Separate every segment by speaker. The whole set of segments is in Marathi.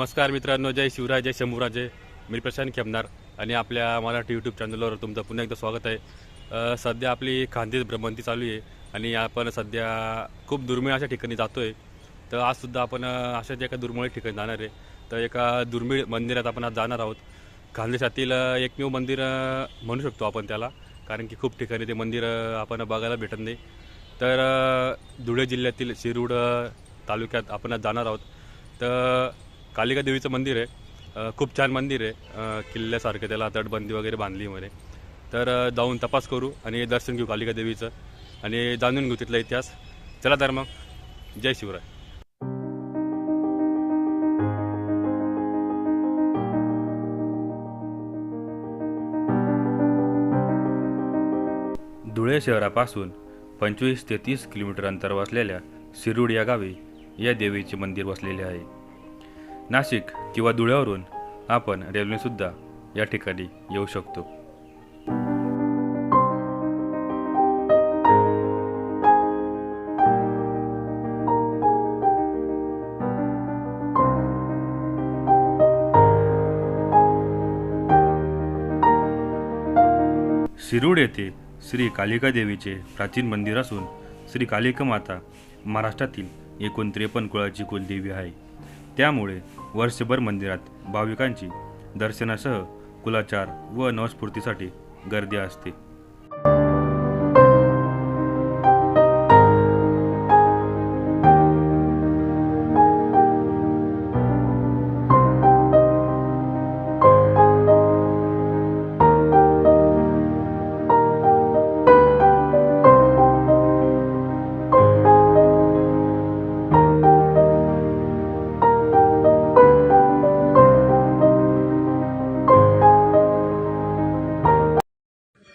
Speaker 1: नमस्कार मित्रांनो जय शिवराय जय शंभूराजे मी प्रशांत खेमनार आणि आपल्या मराठी यूट्यूब चॅनलवर तुमचं पुन्हा एकदा स्वागत आहे. सध्या आपली खानदेश भ्रमंती चालू आहे आणि आपण सध्या खूप दुर्मिळ अशा ठिकाणी जातो आहे तर आजसुद्धा आपण अशाच एका दुर्मिळ ठिकाणी जाणार आहे. तर एका दुर्मिळ मंदिरात आपण आज जाणार आहोत. खानदेशातील एकमेव मंदिर म्हणू शकतो आपण त्याला कारण की खूप ठिकाणी ते मंदिर आपण बघायला भेटत नाही. तर धुळे जिल्ह्यातील शिरूड तालुक्यात आपण आज जाणार आहोत. तर कालिका देवीचं मंदिर आहे. खूप छान मंदिर आहे. किल्ल्यासारखं त्याला तटबंदी वगैरे बांधली मध्ये तर जाऊन तपास करू आणि दर्शन घेऊ कालिका देवीचं. आणि जाणून घेऊ तिथला इतिहास. चला तर मग. जय शिवराय. धुळे शहरापासून पंचवीस ते तीस किलोमीटर अंतर वसलेल्या शिरूड या गावी या देवीचे मंदिर वसलेले आहे. नाशिक किंवा धुळ्यावरून आपण रेल्वेसुद्धा या ठिकाणी येऊ शकतो. शिरूड येथे श्री कालिका देवीचे प्राचीन मंदिर असून श्री कालिका माता महाराष्ट्रातील एकूण त्रेपन्न कुळाची कुलदेवी आहे. त्यामुळे वर्षभर मंदिरात भाविकांची दर्शनासह कुलाचार व नवस्फूर्तीसाठी गर्दी असते.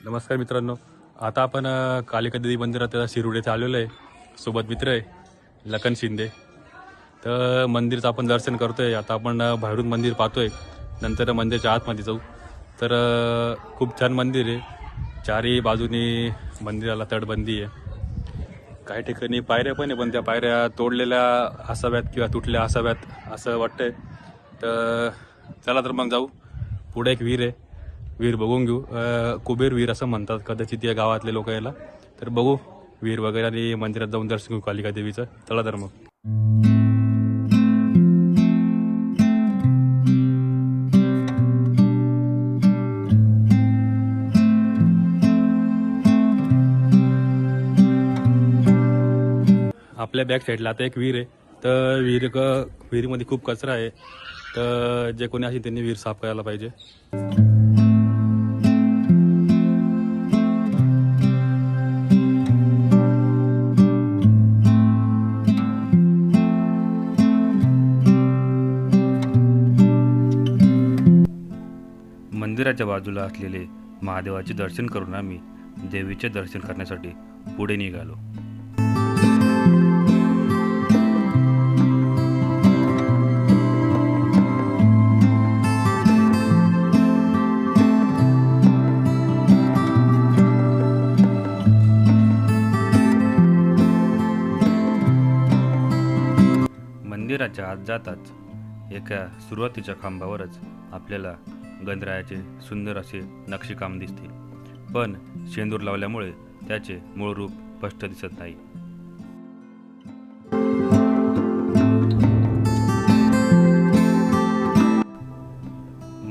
Speaker 1: नमस्कार मित्रांनो. आता आपण कालिका देवी मंदिरात त्याला शिरूड येथे आलेलो आहे. सोबत मित्र आहे लखन शिंदे. तर मंदिरचं आपण दर्शन करतोय. आता आपण बाहेरून मंदिर पाहतोय. नंतर मंदिराच्या आतमध्ये जाऊ. तर खूप छान मंदिर आहे. चारही बाजूनी मंदिराला तटबंदी आहे. काही ठिकाणी पायऱ्या पण आहे पण त्या पायऱ्या तोडलेल्या असाव्यात किंवा तुटल्या असाव्यात असं वाटतंय. तर चला तर मग जाऊ. पुढे एक विहीर आहे. विहीर बघून घेऊ. कुबेर विहीर असं म्हणतात. कदाचित या गावातले लोक याला तर बघू विहीर वगैरे आणि मंदिरात जाऊन दर्शन घेऊ कालिका देवीचं. चला तर मग. आपल्या बॅक साईडला आता एक विहीर आहे. तर विहीर क- विहिरीमध्ये खूप कचरा आहे. तर जे कोणी असेल त्यांनी विहीर साफ करायला पाहिजे. मंदिराच्या बाजूला असलेले महादेवाचे दर्शन करून आम्ही देवीचे दर्शन करण्यासाठी पुढे निघालो. मंदिराच्या आत जाताच एका सुरुवातीच्या खांबावरच आपल्याला गंधरायाचे सुंदर असे नक्षीकाम दिसते. पण शेंदूर लावल्यामुळे त्याचे मूळ रूप स्पष्ट दिसत नाही.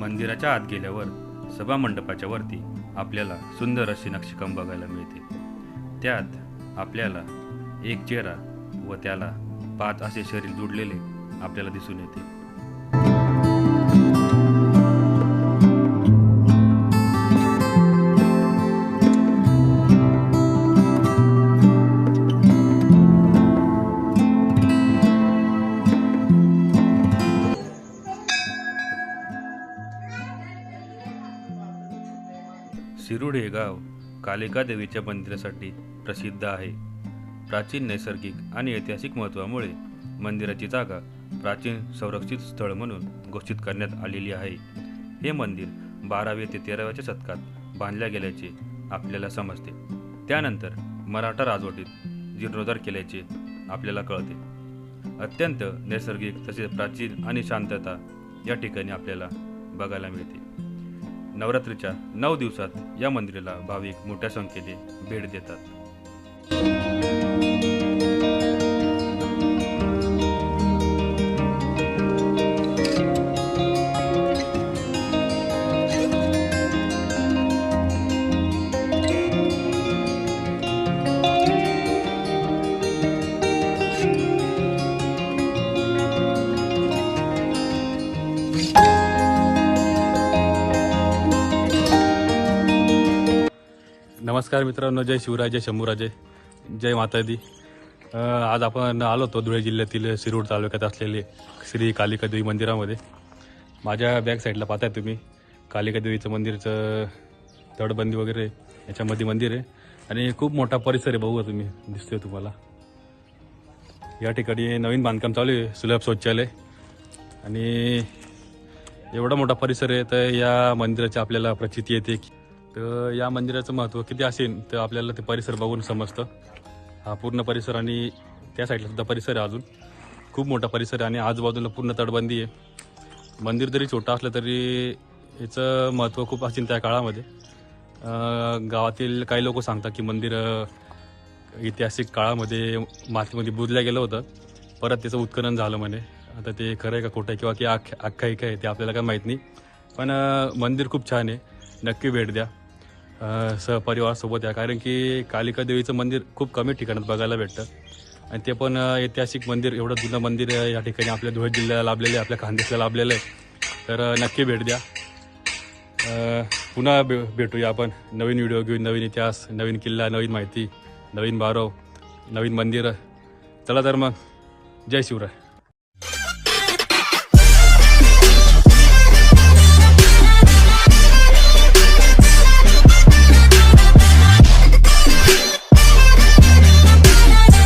Speaker 1: मंदिराच्या आत गेल्यावर सभा मंडपाच्या वरती आपल्याला सुंदर अशी नक्षीकाम बघायला मिळते. त्यात आपल्याला एक चेहरा व त्याला पाच असे शरीर जुडलेले आपल्याला दिसून येते. मुरुड हे गाव कालिका देवीच्या मंदिरासाठी प्रसिद्ध आहे. प्राचीन नैसर्गिक आणि ऐतिहासिक महत्त्वामुळे मंदिराची जागा प्राचीन संरक्षित स्थळ म्हणून घोषित करण्यात आलेली आहे. हे मंदिर बाराव्या ते तेराव्याच्या शतकात बांधल्या गेल्याचे आपल्याला समजते. त्यानंतर मराठा राजवटीत जीर्णोद्धार केल्याचे आपल्याला कळते. अत्यंत नैसर्गिक तसेच प्राचीन आणि शांतता या ठिकाणी आपल्याला बघायला मिळते. नवरात्रीच्या नऊ दिवसात या मंदिराला भाविक मोठ्या संख्येने भेट देतात. नमस्कार मित्रांनो जय शिवराय जय शंभूराजे जय माता दी आज आपण आलो होतो धुळे जिल्ह्यातील शिरूर तालुक्यात असलेले श्री कालिका देवी मंदिरामध्ये. माझ्या बॅक साईडला पाहताय तुम्ही. कालिका देवीचं मंदिरचं तडबंदी वगैरे याच्यामध्ये मंदिर आहे. आणि खूप मोठा परिसर आहे बघू तुम्ही दिसतोय तुम्हाला. या ठिकाणी नवीन बांधकाम चालू आहे सुलभ शौचालय. आणि एवढा मोठा परिसर आहे तर या मंदिराची आपल्याला प्रचिती येते तर या मंदिराचं महत्त्व किती असेल तर आपल्याला ते परिसर बघून समजतं. हा पूर्ण परिसर आणि त्या साईडला सुद्धा परिसर आहे अजून. खूप मोठा परिसर आहे आणि आजूबाजूला पूर्ण तटबंदी आहे. मंदिर जरी छोटं असलं तरी याचं महत्त्व खूप असेल त्या काळामध्ये. गावातील काही लोक सांगतात की मंदिर ऐतिहासिक काळामध्ये मातीमध्ये बुजल्या गेलं होतं. परत त्याचं उत्खनन झालं म्हणे. आता ते खरं आहे का खोटं आहे किंवा की आख्या आख्यायिका आहे ते आपल्याला काय माहीत नाही. पण मंदिर खूप छान आहे. नक्की भेट द्या. सहपरिवारासोबत या. कारण की कालिका देवीचं मंदिर खूप कमी ठिकाणात बघायला भेटतं. आणि ते पण ऐतिहासिक मंदिर एवढं जुनं मंदिर या ठिकाणी आपल्या धुळे जिल्ह्याला लाभलेलं आहे आपल्या खानदेशला लाभलेलं आहे. तर नक्की भेट द्या. पुन्हा भे भेटूया आपण. नवीन व्हिडिओ घेऊन नवीन इतिहास नवीन किल्ला नवीन माहिती नवीन बारव नवीन मंदिरं. चला तर मग. जय शिवराय.